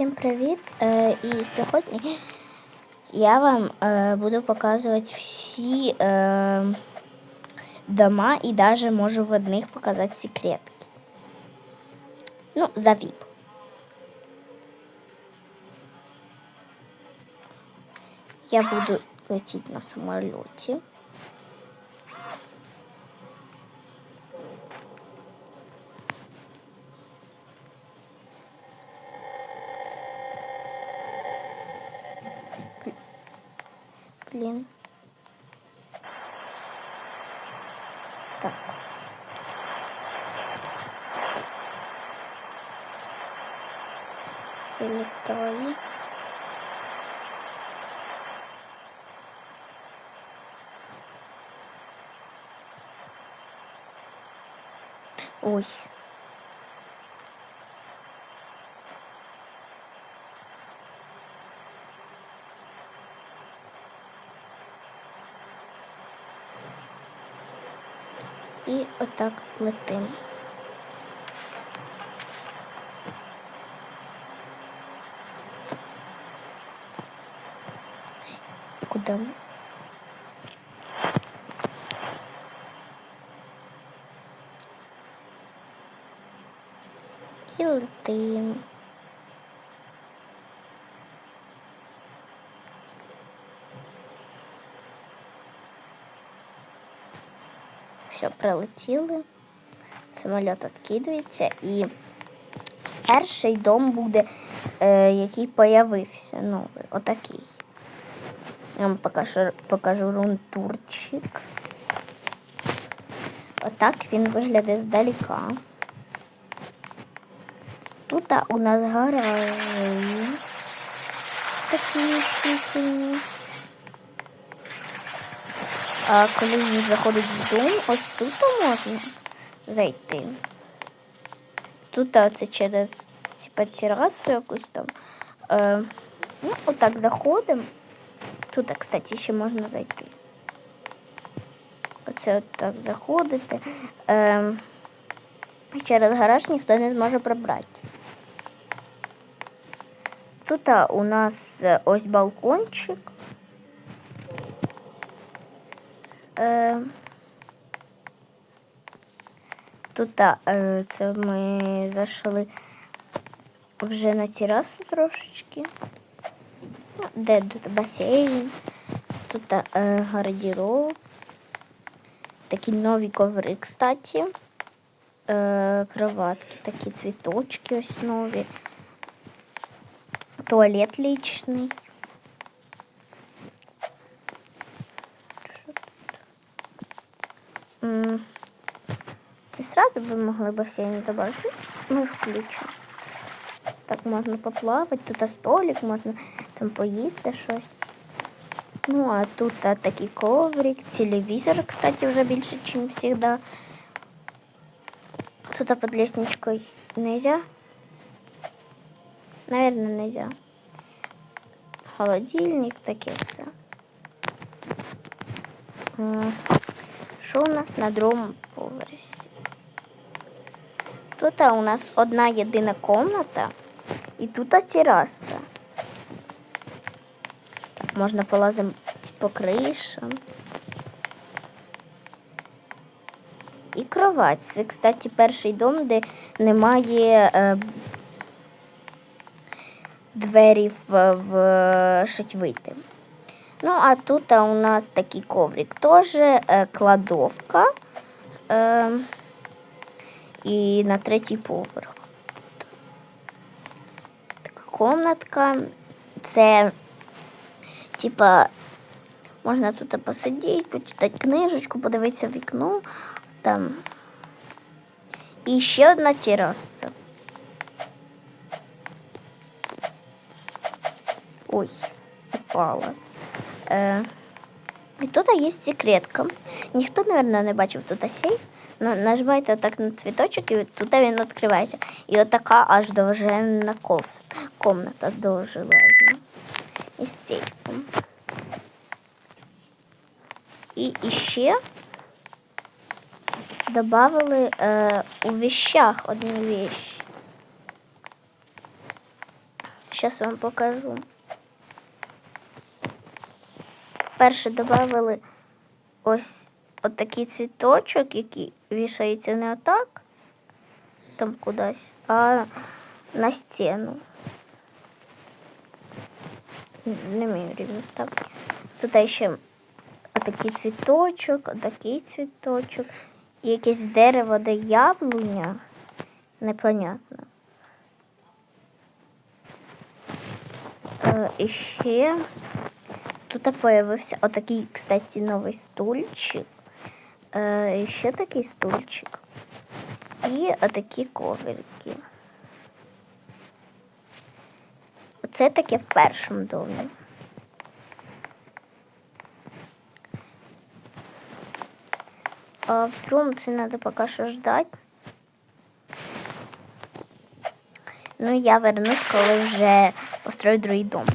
Всім привіт! Е, і сьогодні я вам е, буду показувати всі е, дома і навіть можу в одних показати секретки. Ну, за VIP. Я буду летіти на самоліті. Блін. Так. Вилітаю. Ой. І отак летим. Куди? І летим. Все, прилетіли. Самоліт відкидується і перший дом буде, е, який появився новий. Отакий. Я вам покажу, покажу рунтурчик. Отак він виглядає здалека. Тут у нас гаражі. Такі містительні. А коли він заходить в дом, ось тут можна зайти. Тут це через типа, терасу якусь там. Е, ну, отак заходимо. Тут, кстати, ще можна зайти. Оце от так заходите. Е, через гараж ніхто не зможе пробрати. Тут у нас е, ось балкончик. Е, Тут е, це ми зайшли вже на терасу трошечки. Ну, Де тут басейн, тут е, гардероб. Такі нові коври, кстати. Е, кроватки, такі цвіточки ось нові. Туалет личний. Що тут? М, Це сразу би могли басейн добавити. Ми включимо. Так можна поплавати, тут столик, можна там поїсти щось. Ну, а тут а, такий коврик, телевізор, кстати, вже більше, ніж завжди. Тут под лестничкой нельзя. Наверное, нельзя. Холодильник, таке все. Що у нас на другому поверсі? Тут у нас одна єдина комната і тут тераса. Можна полазити по кришам. І кровать. Це, кстати, перший дом, де немає е, двері в, в вийти. Ну, а тут у нас такий коврик теж, е, кладовка. Е, і на третій поверх. Така комнатка. Це, типа, можна тут посидіти, почитати книжечку, подивитися в вікно. Там. І ще одна тераса. Ой, упала. Е, і тут є секретка. Ніхто, мабуть, не бачив тут сейф. Но нажимаєте так на цвіточок і тут він відкривається. І отака аж довженна комната довжелезна. Із сейфом. І ще добавили е, у вещах одні вещи. Зараз вам покажу. Перше додали ось отакий цвіточок, який вішається не отак, там кудись, а на стіну. Не вмію рівно ставити. Тут ще отакий цвіточок, отакий цвіточок, і якесь дерево, де яблуня. Непонятно. Е, і ще тут появився отакий, кстати, новий стульчик. Е, ще такий стульчик. І отакі коврики. Оце таке в першому домі. А в другому це треба поки що ждати. Ну, я вернусь, коли вже построю другий дом.